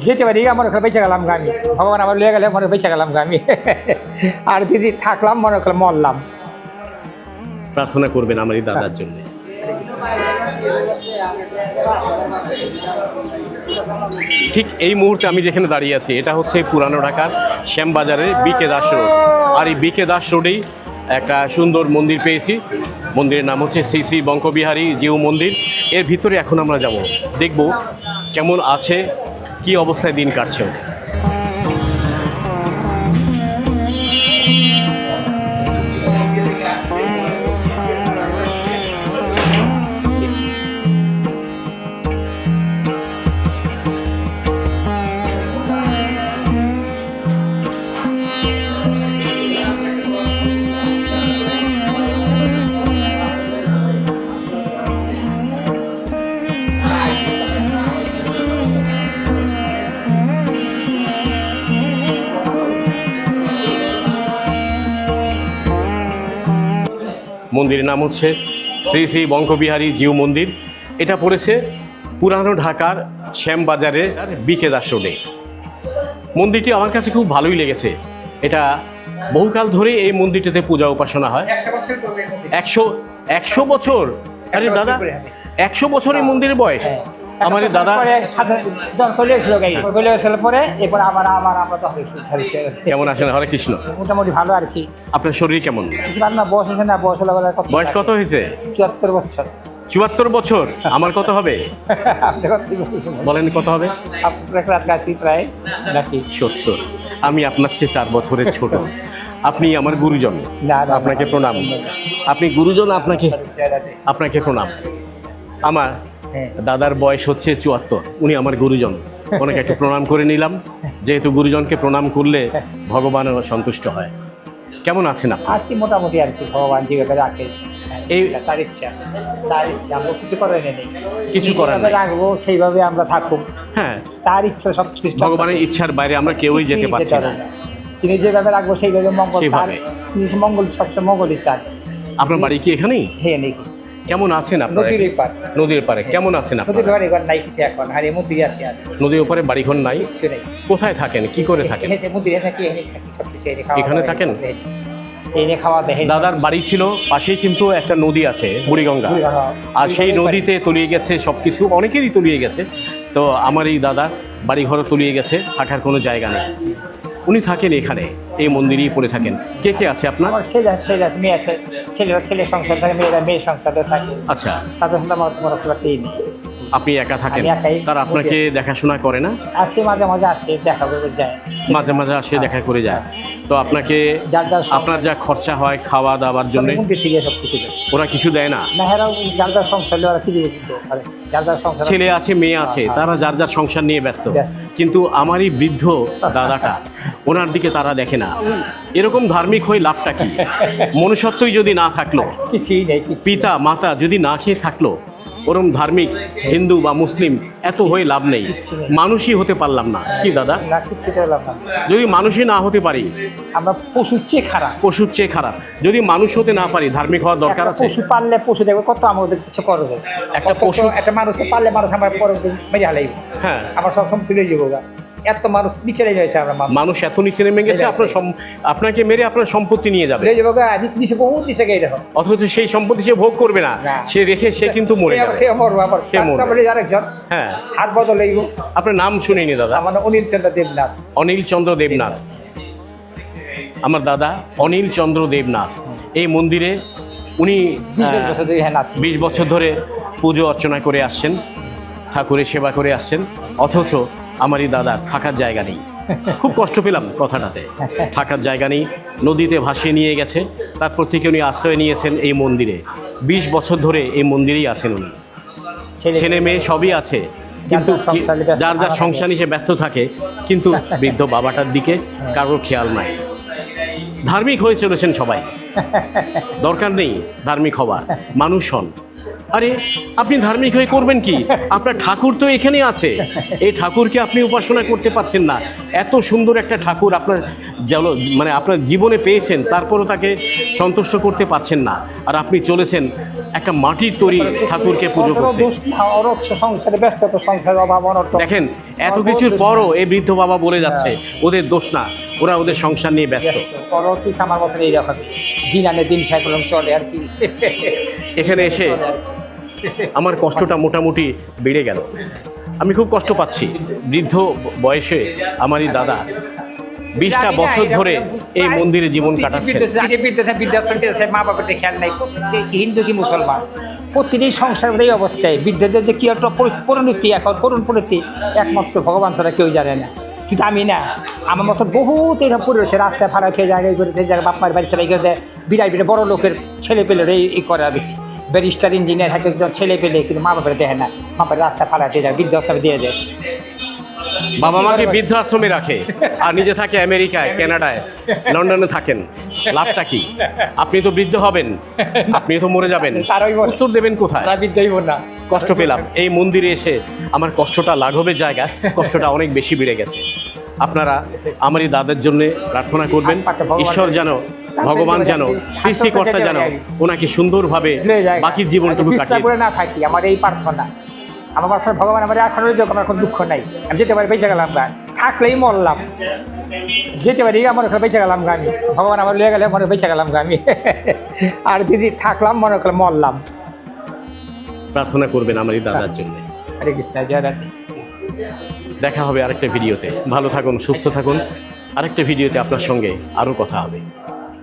যেতে পারি মনে করে বেঁচে গেলাম আমি। ভগবান আমার লিয়ে গেলে মনে বেঁচে গেলাম আমি। আর যদি থাকলাম, মনে করে মরলাম। প্রার্থনা করবেন আমার এই দাদার জন্য। ঠিক এই মুহূর্তে আমি যেখানে দাঁড়িয়ে আছি, এটা হচ্ছে পুরানো ঢাকার শ্যামবাজারের বিকে দাস রোড। আর এই বিকে দাস রোডেই একটা সুন্দর মন্দির পেয়েছি। মন্দিরের নাম হচ্ছে শ্রী শ্রী বঙ্কবিহারী জিউ মন্দির। এর ভিতরে এখন আমরা যাব। দেখব কেমন আছে কি অবস্থায় দিন কাটছে? মন্দিরের নাম হচ্ছে শ্রী শ্রী বঙ্কবিহারী জিউ মন্দির। এটা পড়েছে পুরানো ঢাকার শ্যামবাজারের বিকে দাস রোডে মন্দিরটি আমার কাছে খুব ভালোই লেগেছে। এটা বহুকাল ধরে এই মন্দিরটিতে পূজা উপাসনা হয়। একশো একশো বছর? আরে দাদা একশো বছর এই মন্দিরের বয়স? হ্যাঁ। আমার দাদা পরে এরপর আবার আবার একটু কেমন আছেন? হরে কৃষ্ণ। মোটামুটি ভালো আর কি। আপনার শরীর কেমন? না বয়স আছে না বয়স বয়স কত হয়েছে? চুয়াত্তর বছর। চুয়াত্তর বছর? আমার কত হবে? বলেন কত হবে? আপনার কাছাকাছি প্রায় নাকি? সত্তর। আমি আপনার চেয়ে চার বছরের ছোট। আপনি আমার গুরুজন। আপনাকে প্রণাম। আপনি গুরুজন আপনাকে আপনাকে প্রণাম। আমার। দাদার বয়স হচ্ছে চুয়াত্তর উনি আমার গুরুজন। ওনাকে একটু প্রণাম করে নিলাম। যেহেতু গুরুজনকে প্রণাম করলে ভগবানও সন্তুষ্ট হয়। কেমন আছেন আপনি? আছি মোটামুটি আর কি ভগবান যেভাবে রাখে। এই- তার ইচ্ছা তার ইচ্ছা আমরা কিছু করার নেই। কিছু করার নেই। রাখব সেইভাবে আমরা থাকুক। হ্যাঁ। তার ইচ্ছা সব কিছু ভগবানের ইচ্ছার বাইরে আমরা কেউই যেতে পারছি না। তিনি যেভাবে রাখব সেইভাবে মঙ্গল। তিনি মঙ্গল সবসময় মঙ্গলই চান। আপনার বাড়ি কি এখানেই? হে নাকি কেমন আছেন আপনার? নদীর পার নদীর পারে কেমন আছেন নদীর ঘর নাই কিছু এখন আর এই মন্দিরে আছি আর নদীর ওপারে বাড়িঘর নাই? কিছু নেই। কোথায় থাকেন? কি করে থাকেন? এখানে মন্দিরে থাকি এখানে থাকি সব কিছু এখানে থাকেন? এই- এই খাওয়া দেখে দাদার বাড়ি ছিল পাশেই কিন্তু একটা নদী আছে বুড়িগঙ্গা। আর সেই নদীতে তলিয়ে গেছে সব কিছু অনেকেরই তলিয়ে গেছে। তো আমার এই দাদা বাড়িঘরও তলিয়ে গেছে থাকার কোনো জায়গা নেই। উনি থাকেন এখানে এই মন্দিরেই পড়ে থাকেন। কে কে আছে আপনার? আমার ছেলে ছেলে আছে মেয়ে আছে। ছেলে ছেলে সংসার থাকে মেয়েরা মেয়ের সংসারে থাকে। আচ্ছা। তাদের সাথে আমার তোমার একটা নেই। আপনি একা থাকেন। তার আপনাকে দেখাশোনা করে না? আসে মাঝে মাঝে আসে দেখা করে যায় মাঝে মাঝে আসে দেখা করে যায়। তো আপনাকে যার সংসার- আপনার যা খরচা হয় খাওয়া দাওয়ার জন্য ওরা কিছু দেয় না? না যার যার সংসার ওরা কি দিবে কিন্তু? পারে যার যার সংসার ছেলে আছে মেয়ে আছে হ্যাঁ, তারা যার যার সংসার নিয়ে ব্যস্ত। কিন্তু আমার এই বৃদ্ধ দাদাটা ওনার দিকে তারা দেখে না। এরকম ধার্মিক হয়ে লাভটা কি? মনুষ্যত্বই যদি না থাকল পিতা মাতা যদি না খেয়ে থাকল ওরম ধার্মিক হিন্দু বা মুসলিম এত হয়ে লাভ নেই। মানুষই হতে পারলাম না। কি দাদা? যদি মানুষই না হতে পারি? আমরা পশুর চেয়ে খারাপ। পশুর চেয়ে খারাপ। যদি মানুষ হতে না পারি ধার্মিক হওয়ার দরকার আছে? পশু পাললে পশু দেখবে কত আমাদের কিছু করবে। একটা পশু- একটা মানুষ পারলে মানুষ আমার পরে মেরে হালাইব হ্যাঁ। আমার সব সময় তুলে যাব। এত মানুষ নিচে লেগে গেছে আমরা মানুষ। এত নিচে নেমে গেছে আপনার আপনাকে মেরে আপনার সম্পত্তি নিয়ে যাবে। নি- নিচে বহুত নিচে গিয়ে দেখো। অথচ সেই সম্পত্তি সে ভোগ করবে না। সে রেখে সে কিন্তু মরে যাবে। সে মরবো আবার সে মরবে। তারপরে আরেকজন। হ্যাঁ। হাত বদল লাগবো আপনার নাম শুনিনি দাদা। আমার অনিল চন্দ্র দেবনাথ। অনিল চন্দ্র দেবনাথ। আমার দাদা অনিল চন্দ্র দেবনাথ। এই মন্দিরে উনি বিশ বছর ধরে পুজো অর্চনা করে আসছেন ঠাকুরের সেবা করে আসছেন। অথচ আমার এই দাদা থাকার জায়গা নেই। খুব কষ্ট পেলাম কথাটাতে। থাকার জায়গা নেই নদীতে ভাসিয়ে নিয়ে গেছে তারপর থেকে উনি আশ্রয় নিয়েছেন এই মন্দিরে। বিশ বছর ধরে এই মন্দিরেই আছেন উনি। ছেলে মেয়ে সবই আছে কিন্তু যার যার যার সংসার নিয়ে ব্যস্ত থাকে কিন্তু বৃদ্ধ বাবাটার দিকে কারোর খেয়াল নাই। ধার্মিক হয়ে চলেছেন সবাই। দরকার নেই ধার্মিক হওয়া মানুষ হন। আরে আপনি ধার্মিক হয়ে করবেন কি? আপনার ঠাকুর তো এখানে আছে। এই ঠাকুরকে আপনি উপাসনা করতে পারছেন না। এত সুন্দর একটা ঠাকুর আপনার যেন মানে আপনার জীবনে পেয়েছেন তারপরও তাকে সন্তুষ্ট করতে পারছেন না। আর আপনি চলেছেন একটা মাটির তৈরি ঠাকুরকে পুজো করতে। সংসারে অভাব দেখেন এত কিছুর পরও। এই বৃদ্ধ বাবা বলে যাচ্ছে ওদের দোষ না ওরা ওদের সংসার নিয়ে ব্যস্ত। ব্যস্ত। পরবর্তী আমার মতন এইরকম দিন আনে দিন খায় চলে আর কি। এখানে এসে আমার কষ্টটা মোটামুটি বেড়ে গেল। আমি খুব কষ্ট পাচ্ছি। বৃদ্ধ বয়সে আমারই দাদা বিশটা বছর ধরে এই মন্দিরে জীবন বৃদ্ধাশ্রম মা বাবার খেয়াল নাই হিন্দু কি মুসলমান প্রতিটি সংসারের এই অবস্থায়। বৃদ্ধদের যে কি একটা পরি- পরিণতি এখন, করুণ পরিণতি, একমাত্র ভগবান ছাড়া কেউ জানে না। শুধু আমি না, আমার মতো বহুত এরকম পড়ে রয়েছে রাস্তায় ভাড়া খেয়ে জায়গায় করে এই জায়গায় বাপমার বাড়িতে রেখে দেয় বিরাট বিরাট বড় লোকের ছেলে পেলে এই এই করে বেশি। ব্যারিস্টার ইঞ্জিনিয়ার হ্যাঁ একজন ছেলে পেলে কিন্তু মা বাবার দেখে না। মা বাবার রাস্তায় ভাড়া দিয়ে যায় বৃদ্ধাশ্রমে দিয়ে দেয় বাবা মাকে বৃদ্ধাশ্রমে রাখে? আর নিজে থাকে আমেরিকায় কানাডায় লন্ডনে থাকেন। লাভটা কি? আপনি তো বৃদ্ধ হবেন আপনি তো মরে যাবেন। উত্তর দেবেন কোথায়? বৃদ্ধই না। কষ্ট পেলাম। এই মন্দিরে এসে আমার কষ্টটা লাঘবের জায়গা কষ্টটা অনেক বেশি বেড়ে গেছে। আপনারা আমারই দাদার জন্য প্রার্থনা করবেন ঈশ্বর যেন ভগবান যেন সৃষ্টিকর্তা যেন ওনাকে সুন্দরভাবে বাকি জীবনটুকু কাটিয়ে করে না থাকি আমার এই প্রার্থনা। আমার প্রার্থনা ভগবান আমার এখন যোগ আমার কোনো দুঃখ নাই। আমি যেতে পারি বেঁচে গেলাম গা। থাকলেই মরলাম। যেতে পারি আমার ওখানে বেঁচে গেলাম গা আমি। ভগবান আমার লিয়ে গেলে মনে বেঁচে গেলাম গা আমি। আর যদি থাকলাম মনে করলে মরলাম। প্রার্থনা করবেন আমারই দাদার জন্য। হরে কৃষ্ণ জয় রাধে। দেখা হবে আরেকটা ভিডিওতে। ভালো থাকুন সুস্থ থাকুন। আরেকটা ভিডিওতে আপনার সঙ্গে আরও কথা হবে।